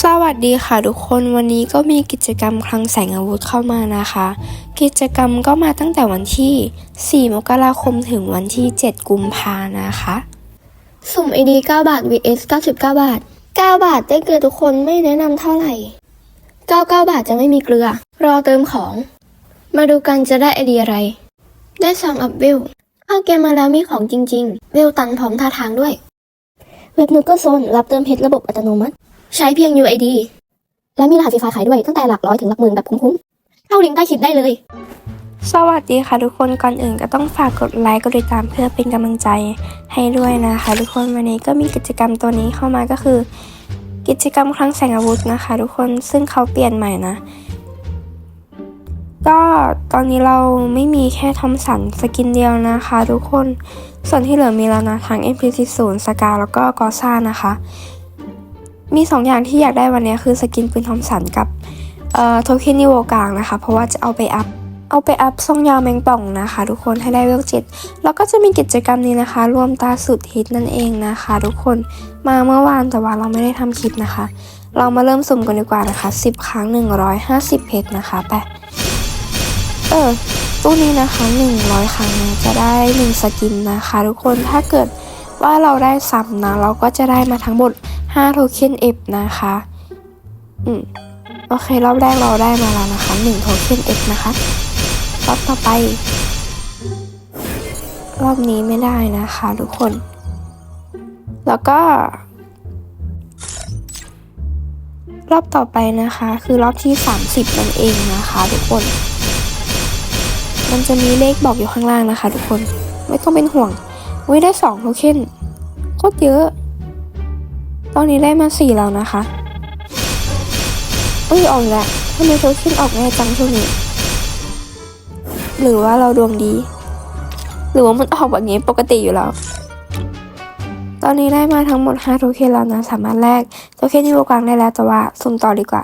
สวัสดีค่ะทุกคนวันนี้ก็มีกิจกรรมคลังแสงอาวุธเข้ามานะคะ กิจกรรมก็มาตั้งแต่วันที่ 4 มกราคมถึงวันที่ 7 กุมภานะคะ สุ่ม ID 9 บาท vs 99 บาท 9 บาทได้เกลือทุกคนไม่แนะนำเท่าไหร่ 99 บาทจะไม่มีเกลือ รอเติมของ มาดูกันจะได้ไอเดียอะไร ได้ซองอัพเวลเข้าเกมมาแล้วมีของจริง ๆ เวลตันพร้อมท่าทางด้วย เว็บนูก็โซนรับเติมเพชรระบบอัตโนมัติ ใช้เพียง UID และมีรหัสไฟล์ขายด้วยตั้งแต่หลักร้อยถึงหลักหมื่นแบบคุ้มๆ เข้าลิงก์ใต้คลิปได้เลย สวัสดีค่ะทุกคนก่อนอื่นก็ต้องฝากกดไลค์กดติดตามเพื่อเป็นกำลังใจให้ด้วยนะคะ ทุกคนวันนี้ก็มีกิจกรรมตัวนี้เข้ามาก็คือ กิจกรรมคลังแสงอาวุธนะคะ ทุกคนซึ่งเขาเปลี่ยนใหม่นะ ก็ตอนนี้เราไม่มีแค่ทอมสันสกินเดียวนะคะ ทุกคนส่วนที่เหลือมีแล้วนะทั้ง MP40 สกาแล้วก็กอซ่านะคะ มีสองอย่างที่อยากได้วันนี้คือสกินปืนทอมสันกับเอ่อโทเค็นนิโวกลางนะคะ เพราะว่าจะเอาไปอัพเอาไปอัพซองยาวแมงป่องนะคะ ทุกคนให้ได้เวลเจ็ดแล้วก็จะมีกิจกรรมนี้นะคะ รวมตาสุดฮิตนั่นเองนะคะ ทุกคนมาเมื่อวานแต่ว่าเราไม่ได้ทำคลิปนะคะ เรามาเริ่มสุ่มกันดีกว่านะคะ 10 ครั้ง 150 เพชรนะคะไปเออตู้นี้นะคะ 100 ครั้งจะได้ 1 สกินนะคะ ทุกคนถ้าเกิดว่าเราได้ซ้ำนะเราก็จะได้มาทั้งหมด 5โทเค็น F นะคะ อืม โอเค รอบแรกเราได้มาแล้วนะคะ1โทเค็น F นะคะ รอบต่อไป รอบนี้ไม่ได้นะคะทุกคน แล้วก็ รอบต่อไปนะคะ คือรอบที่ 30 นั่นเองนะคะทุกคน มันจะมีเลขบอกอยู่ข้างล่างนะคะ ทุกคน ไม่ต้องเป็นห่วงวิได้2โทเค็นโคตรเยอะ ตอนนี้ได้มา4แล้วนะคะเอ้ยออกอีกแล้วทำไมโทเค็นออกง่ายจังช่วงนี้ หรือว่าเราดวงดี หรือว่ามันออกแบบนี้ปกติอยู่แล้ว ตอนนี้ได้มาทั้งหมด5โทเค็นแล้วนะ สามารถแลกโทเค็นที่วกลางได้แล้วแต่ว่าสุ่มต่อดีกว่า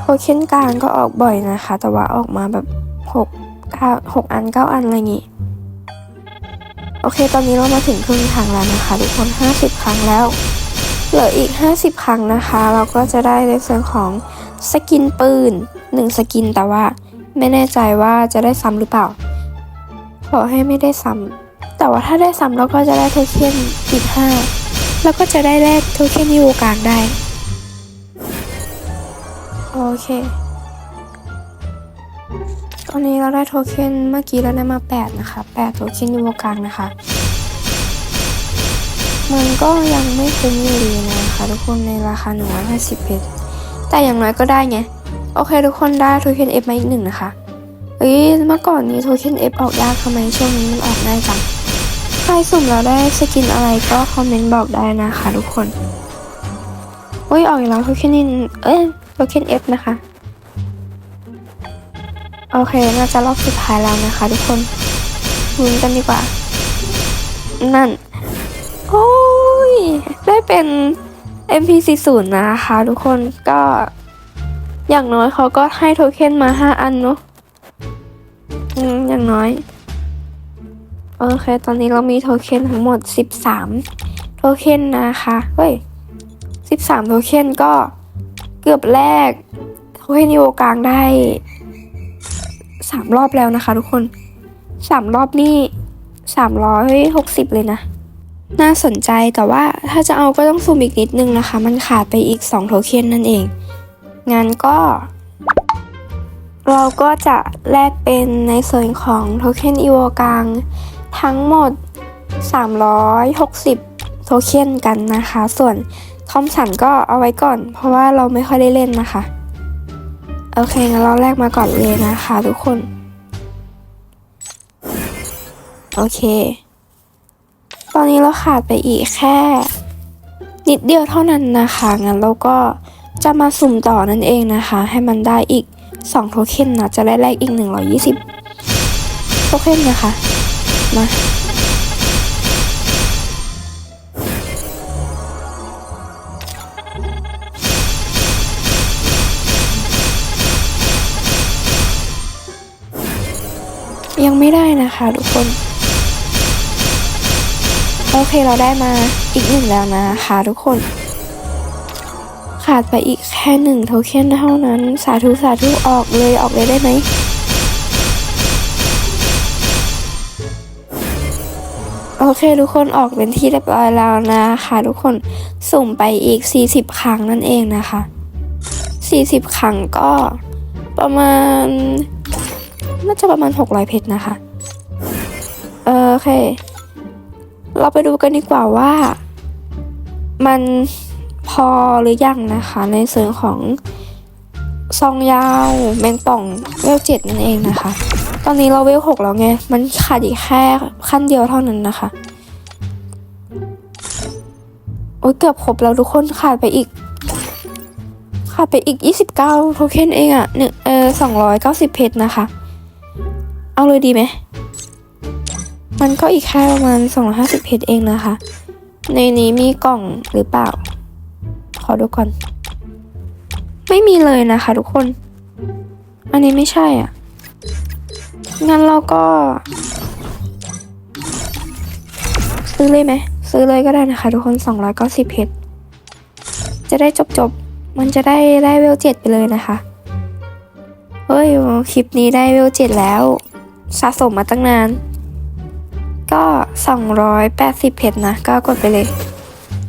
โทเค็นกลางก็ออกบ่อยนะคะ แต่ว่าออกมาแบบ 6 9 6อัน9อันอะไรอย่างงี้โอเค ตอนนี้เรามาถึงครึ่งทางแล้วนะคะ ทุกคน 50 ครั้งแล้ว เหลืออีก 50 ครั้งนะคะ เราก็จะได้ในส่วนของสกินปืน 1 สกิน แต่ว่าไม่แน่ใจว่าจะได้ซ้ำหรือเปล่า ขอให้ไม่ได้ซ้ำ แต่ว่าถ้าได้ซ้ำเราก็จะได้โทเค็นอีก 5 แล้วก็จะได้แลกโทเค็นที่วกลางได้ โอเค อนนี้เราได้โทเค็นเมื่อกี้เราได้มา 8 นะคะ 8 โทเค็นที่วกลางนะคะ มันก็ยังไม่คุ้มอยู่ดีนะคะทุกคนในราคา 150เพชรแต่อย่างน้อยก็ได้ไง โอเคทุกคนได้โทเค็น F มาอีกหนึ่งนะคะเอ้ยเมื่อก่อนนี้โทเค็น F ออกยากทำไมช่วงนี้มันออกง่ายจังใครสุ่มแล้วได้สกินอะไรก็คอมเมนต์บอกได้นะคะทุกคนโอ้ยออกอีกแล้วโทเค็นนินเอ้ยโทเค็น F นะคะ โอเค น่าจะรอบสุดท้ายแล้วนะคะ ทุกคนลุ้นกันดีกว่า นั่น โอ้ย ได้เป็น MP40 นะคะ ทุกคนก็ อย่างน้อยเขาก็ให้โทเค็นมา 5 อันเนาะอืมอย่างน้อย โอเค ตอนนี้เรามีโทเค็นทั้งหมด 13 โทเค็นนะคะ เฮ้ย 13 โทเค็นก็เกือบแรกโทเค็นนิโกลางได้ 3รอบแล้วนะคะทุกคน3รอบนี่360เลยนะ น่าสนใจแต่ว่าถ้าจะเอาก็ต้องซูมอีกนิดนึงนะคะ มันขาดไปอีก2โทเค็นนั่นเอง งั้นก็ เราก็จะแลกเป็นในส่วนของโทเค็นอีโวกลางทั้งหมด 360 โทเค็นกันนะคะ ส่วนทอมสันก็เอาไว้ก่อน เพราะว่าเราไม่ค่อยได้เล่นนะคะ โอเคงั้นเราแลกมาก่อนเลยนะคะทุกคน โอเค ตอนนี้เราขาดไปอีกแค่ นิดเดียวเท่านั้นนะคะงั้นเราก็จะมาสุ่มต่อนั่นเองนะคะ ให้มันได้อีก 2 โทเค็นนะจะได้แลกอีก 120 โทเค็นนะคะ มา นะคะทุกคน โอเคเราได้มาอีกหนึ่งแล้วนะคะทุกคน ขาดไปอีกแค่หนึ่งโทเค็นเท่านั้น สาธุสาธุออกเลยออกเลยได้ไหมโอเคทุกคนออกเป็นที่เรียบร้อยแล้วนะคะทุกคนสุ่มไปอีก 40 ครั้งนั่นเองนะคะ 40 ครั้งก็ประมาณน่าจะประมาณ 600 เพชรนะคะ ออโอเค เราไปดูกันดีกว่าว่า มันพอหรือยังนะคะ ในส่วนของซองยาวแมงป่องเวลเจ็ดนั่นเองนะคะ ตอนนี้เราเวลหกแล้วไง มันขาดอีกแค่ขั้นเดียวเท่านั้นนะคะ โอ้ยเกือบครบแล้วทุกคนขาดไปอีก ขาดไปอีก 29 โทเค็นเองอะหนึ่งเออ290 เพชรนะคะ เอาเลยดีไหม มันก็อีกแค่ประมาณ 250เพชรเองนะคะ ในนี้มีกล่องหรือเปล่า ขอดูก่อน ไม่มีเลยนะคะทุกคน อันนี้ไม่ใช่อะ งั้นเราก็ ซื้อเลยไหม ซื้อเลยก็ได้นะคะ ทุกคน 290เพชรจะได้จบๆมันจะได้ได้เวลเจ็ดไปเลยนะคะ เฮ้ย คลิปนี้ได้เวลเจ็ดแล้ว สะสมมาตั้งนาน ก็ 280 เพชรนะ ก็กดไปเลย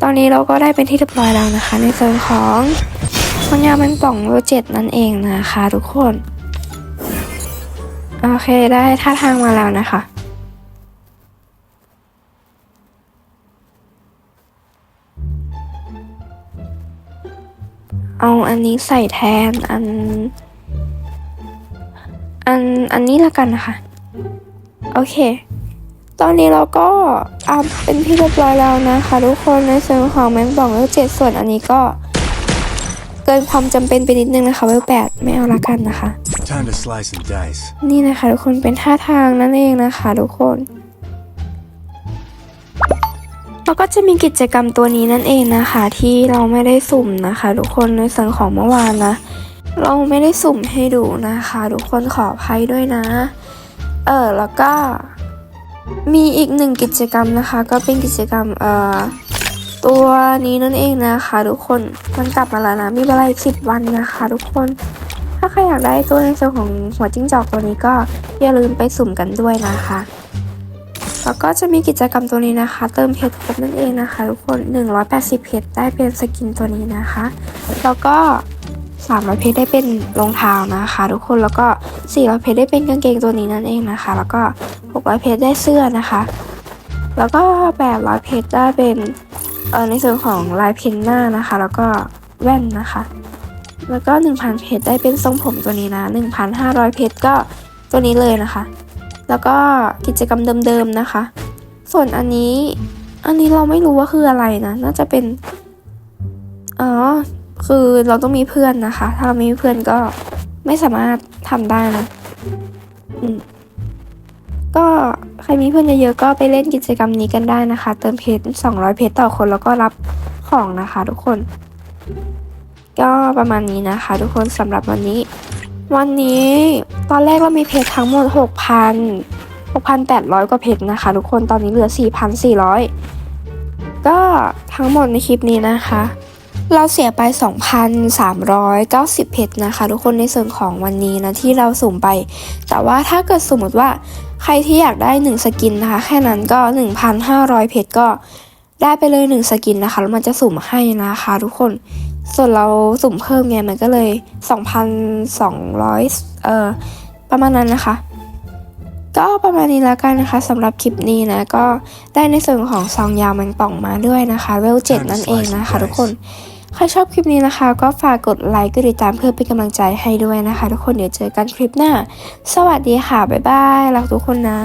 ตอนนี้เราก็ได้เป็นที่เรียบร้อยแล้วนะคะ ในส่วนของสัญญาแมงป่องเวลเจ็ดนั่นเองนะคะทุกคน โอเคได้ท่าทางมาแล้วนะคะเอาอันนี้ใส่แทนอัน อัน อันนี้ละกันนะคะ โอเค ตอนนี้เราก็อัพเป็นที่เรียบร้อยแล้วนะคะทุกคนในส่วนของแมงป่องเวลเจ็ดส่วนอันนี้ก็เกินความจำเป็นไปนิดนึงนะคะเวลแปดไม่เอาละกันนะคะ Time to slice and dice. นี่นะคะทุกคนเป็นท่าทางนั่นเองนะคะทุกคนแล้วก็จะมีกิจกรรมตัวนี้นั่นเองนะคะ ที่เราไม่ได้สุ่มนะคะ ทุกคนในส่วนของเมื่อวานนะ เราไม่ได้สุ่มให้ดูนะคะ ทุกคนขออภัยด้วยนะ เออแล้วก็ มีอีกหนึ่งกิจกรรมนะคะ ก็เป็นกิจกรรมเอ่อตัวนี้นั่นเองนะคะทุกคนมันกลับมาแล้วนะมีเวลาอีกสิบวันนะคะทุกคน ถ้าใครอยากได้ตัวในส่วนของหัวจิ้งจอกตัวนี้ก็อย่าลืมไปสุ่มกันด้วยนะคะ แล้วก็จะมีกิจกรรมตัวนี้นะคะ เติมเพชรครบนั่นเองนะคะทุกคน 180เพชรได้เป็นสกินตัวนี้นะคะ แล้วก็300เพชรได้เป็นรองเท้านะคะ ทุกคนแล้วก็ 400เพชรได้เป็นกางเกงตัวนี้นั่นเองนะคะ แล้วก็ 600เพชรได้เสื้อนะคะ แล้วก็ 800เพชรได้เป็นเออในส่วนของลายเพนหน้านะคะ แล้วก็แว่นนะคะ แล้วก็ 1,000เพชรได้เป็นทรงผมตัวนี้นะ 1,500เพชรก็ตัวนี้เลยนะคะ แล้วก็กิจกรรมเดิมๆนะคะ ส่วนอันนี้อันนี้เราไม่รู้ว่าคืออะไรนะ น่าจะเป็นอ๋อคือเราต้องมีเพื่อนนะคะ ถ้าเราไม่มีเพื่อนก็ ไม่สามารถทำได้นะอืมก็ใครมีเพื่อนเยอะๆก็ไปเล่นกิจกรรมนี้กันได้นะคะ เติมเพชร200 เพชรต่อคนแล้วก็รับของนะคะทุกคน ก็ประมาณนี้นะคะ ทุกคนสำหรับวันนี้ วันนี้ตอนแรกเรามีเพจทั้งหมด 6,000 6,800 กว่าเพจนะคะ ทุกคนตอนนี้เหลือ 4,400 ก็ทั้งหมดในคลิปนี้นะคะ เราเสียไป 2,390 เพจนะคะ ทุกคนในส่วนของวันนี้นะที่เราสุ่มไป แต่ว่าถ้าเกิดสมมติว่าใครที่อยากได้ 1 สกินนะคะ แค่นั้นก็ 1,500 เพจก็ได้ไปเลย 1 สกินนะคะ แล้วมันจะสุ่มให้นะคะทุกคน ส่วนเราสุ่มเพิ่มไงมันก็เลย 2,200 เอ่อ ประมาณนั้นนะคะก็ประมาณนี้แล้วกันนะคะสำหรับคลิปนี้นะก็ได้ในส่วนของซองยาวแมงป่องมาด้วยนะคะเวลเจ็ดนั่นเองนะคะทุกคน ใครชอบคลิปนี้นะคะ ก็ฝากกดไลค์กดติดตามเพื่อเป็นกำลังใจให้ด้วยนะคะ ทุกคนเดี๋ยวเจอกันคลิปหน้า สวัสดีค่ะ บ๊ายบาย รักทุกคนนะ